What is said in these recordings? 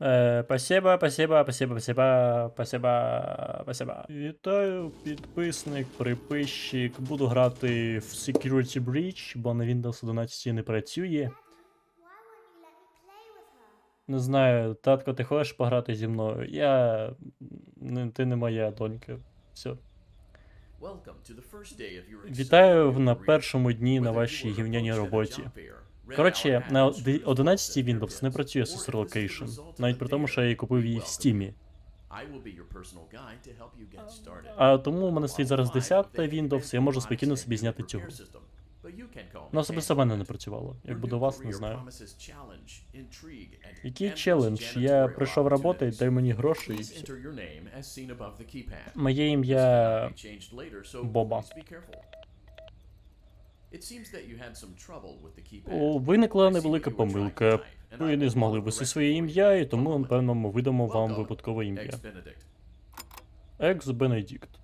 Е, спасибо, спасибо, спасибо, спасибо, спасибо, спасибо. Вітаю, підписник, приписчик. Буду грати в Security Breach, бо на Windows 11 не працює. Не знаю, татко, ти хочеш пограти зі мною? Я. Ти не моя донька. Все. Вітаю на першому дні на вашій гівняній роботі. Коротше, на 11 Windows не працює Source Relocation, навіть при тому, що я її купив її в Steam. А тому у мене стоїть зараз 10 Windows, я можу спокійно собі зняти цю. Ну, особисто в мене не працювало. Як буде у вас, не знаю. Який челендж? Я прийшов роботи, дай мені гроші і все. Моє ім'я Боба. О, Виникла невелика помилка. Ви не змогли ввести своє ім'я, і тому, напевно, ми видамо вам випадкове ім'я. Екс Бенедикт.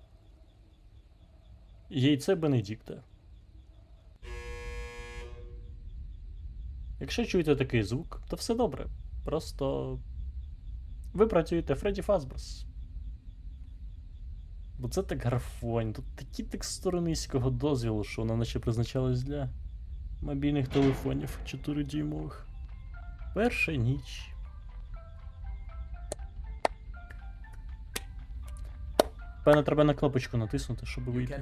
Яйце Бенедикта. Якщо чуєте такий звук, то все добре. Просто. Ви працюєте Фредді Фазберс. Бо це так графонь, тут такі текстури низького дозвілу, що вона наче призначалась для мобільних телефонів 4-дюймових. Перша ніч. Певно, треба на кнопочку натиснути, щоб вийти.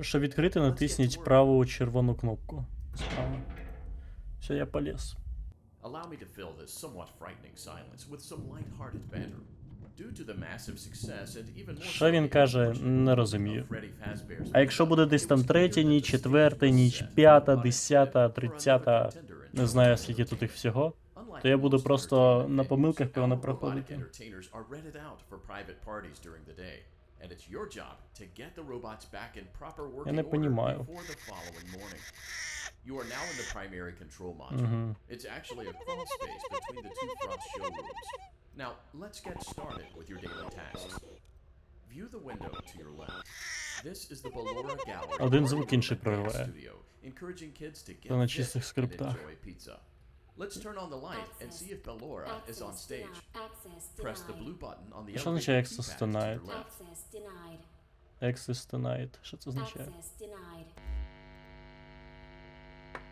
Щоб відкрити, натисніть праву червону кнопку. Справа. Все, я полез. Allow me to fill this somewhat frightening silence with some light-hearted banter. Due to the massive success and even more Що він каже, не розумію. А якщо буде десь там третя ніч, четверта ніч, п'ята, десята, тридцята, не знаю скільки тут їх всього, то я буду просто на помилках певно проходити. Я не понімаю. You are now in the primary control module. Мгм. It's actually a crawl space between the two front showrooms. Now, let's get started with your daily tasks. View the window to your left. This is the Ballora Gallery. Один or звук your інший dance прориває. studio, encouraging kids to get Це на fit чистих and скриптах. enjoy pizza. Let's turn on the light and see if Ballora is on stage. Press the blue button on the Що elevator означає keypad access to your denied? Access denied. Access denied. Що це означає? Access denied.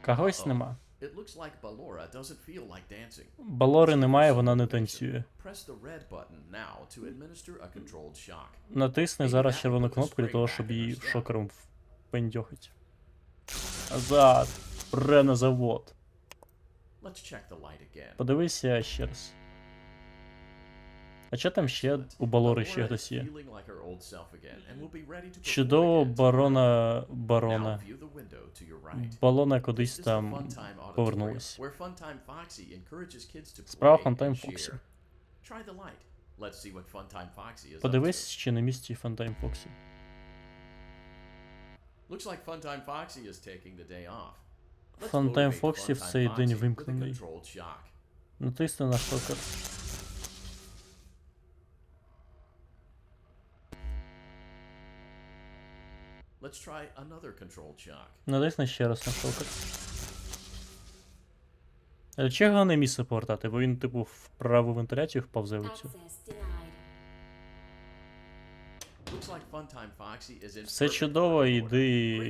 Когось нема. It looks like Ballora doesn't feel like dancing. Балори немає, вона не танцює. Press the red button now to administer a controlled shock. Натисни зараз червону кнопку для того, щоб її шокером впендьохать. Назад. Пре на завод. Let's check the light again. Подивися ще раз. А що там ще у Балори ще хтось є? Чудово барона барона. Балона кудись там повернулась. Справа is up Подивись, чи на місці Фантайм Фоксі. Looks like Funtime Foxy is taking the day off. Motivate Foxy в цей день вимкнений. Натисни на шокер. Let's try another controlled shock. Натисни ще раз на шокер. А чого не місце повертати? Бо він, типу, вентиляцію в цю. Access denied. Looks like Все чудово,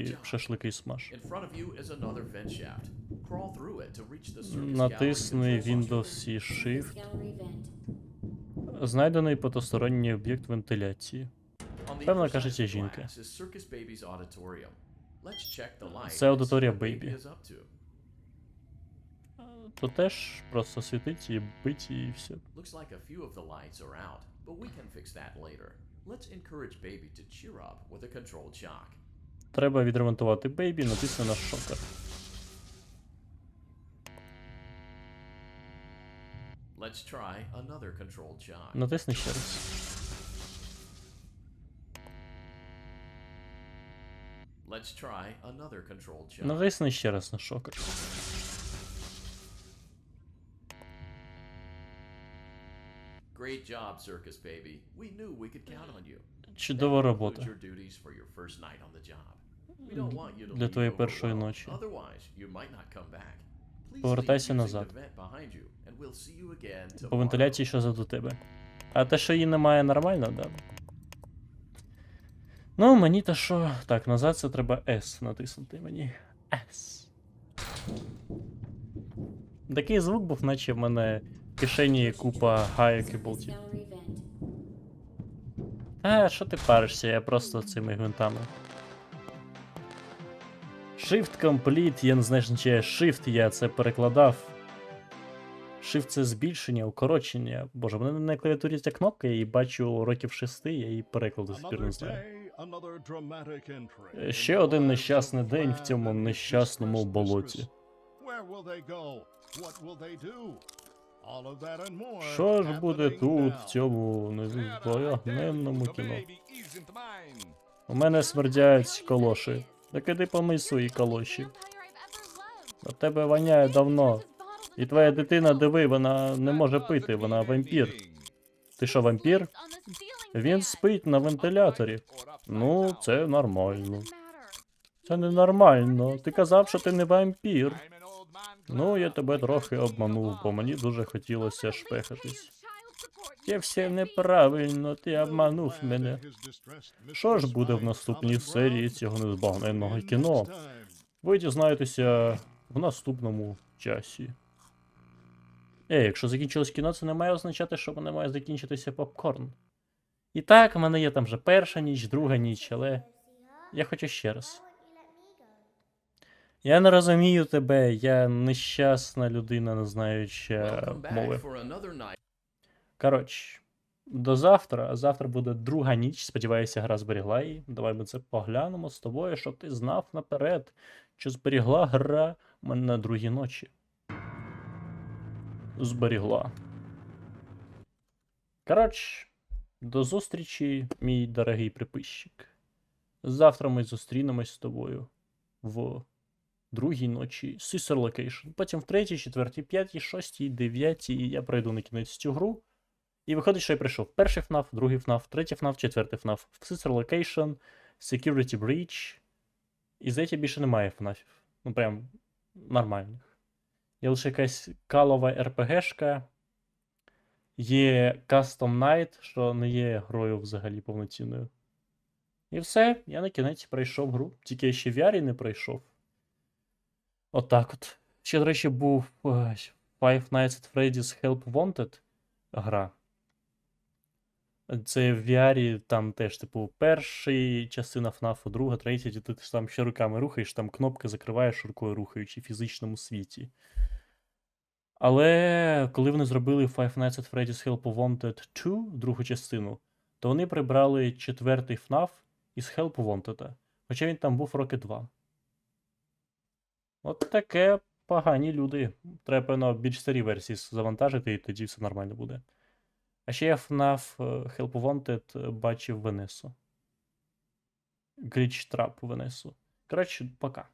job. шашлики смаж. In front of you is another vent shaft. Crawl through it to reach the circus Натисни. Windows і Shift. Знайдений потусторонній об'єкт вентиляції. Певно, of the жінка. Це аудиторія to. То теж просто світить і бить і все. Треба відремонтувати бейбі, натисни на шокер. Let's try another controlled shock. Натисни ще раз. Let's try another controlled shock. Натисни ще раз на шокер. Great job, Circus Baby. We knew we could count on you. Чудова робота. your duties for your first night on the job. We don't want you to Для твоєї першої ночі. Otherwise, you might not come back. Please Повертайся назад. По вентиляції що за до тебе. А те, що її немає, нормально, да? Ну, мені то що. Так, назад це треба S натиснути мені. S. Такий звук був, наче в мене кишені купа гайок і болтів. А, що ти паришся, я просто цими гвинтами. Shift Complete, я не знаю, що означає Shift, я це перекладав. Shift це збільшення, укорочення. Боже, в мене на клавіатурі ця кнопка, я її бачу років шести, я її переклад до сих не знаю. Е, Ще один нещасний день в цьому нещасному болоті. Що ж буде тут, в цьому невогненному кіно? У мене смердять колоші. Так іди помий свої колоші. На тебе воняє давно. І твоя дитина, диви, вона не може пити, вона вампір. Ти що, вампір? Він спить на вентиляторі. Ну, це нормально. Це ненормально. Ти казав, що ти не вампір. Ну, я тебе трохи обманув, бо мені дуже хотілося шпехатись. Це все неправильно, ти обманув мене. Що ж буде в наступній серії цього незбагненного кіно? Ви дізнаєтеся в наступному часі. Ей, якщо закінчилось кіно, це не має означати, що мене має закінчитися попкорн. І так, в мене є там вже перша ніч, друга ніч, але я хочу ще раз. Я не розумію тебе, я нещасна людина, не back мови. Коротше, до завтра, а завтра буде друга ніч. Сподіваюся, гра зберігла її. Давай ми це поглянемо з тобою, щоб ти знав наперед, чи зберігла гра мене на другій ночі. Зберігла. Коротше, до зустрічі, мій дорогий приписчик. Завтра ми зустрінемось з тобою в другій ночі Sister Location. Потім в третій, четвертій, п'ятій, шостій, дев'ятій, і я пройду на кінець цю гру. І виходить, що я прийшов перший FNAF, другий FNAF, третій FNAF, четвертий FNAF, Sister Location, Security Breach. І здається, більше немає FNAF. Ну прям нормальних. Є лише якась калова РПГшка. Є Custom Night, що не є грою взагалі повноцінною. І все, я на кінець пройшов гру. Тільки я ще в VR не пройшов. Отак от. Ще, до речі, був е, Five Nights at Freddy's Help Wanted гра. Це в VR там теж, типу, перший частина FNAF, друга, третя, і ти там ще руками рухаєш, там кнопки закриваєш рукою рухаючи в фізичному світі. Але коли вони зробили Five Nights at Freddy's Help Wanted 2, другу частину, то вони прибрали четвертий FNAF із Help Wanted. Хоча він там був роки два. От таке погані люди. Треба, певно, більш старі версії завантажити, і тоді все нормально буде. А ще я FNAF е, Help Wanted бачив Венесу. Glitch Trap Венесу. Коротше, пока.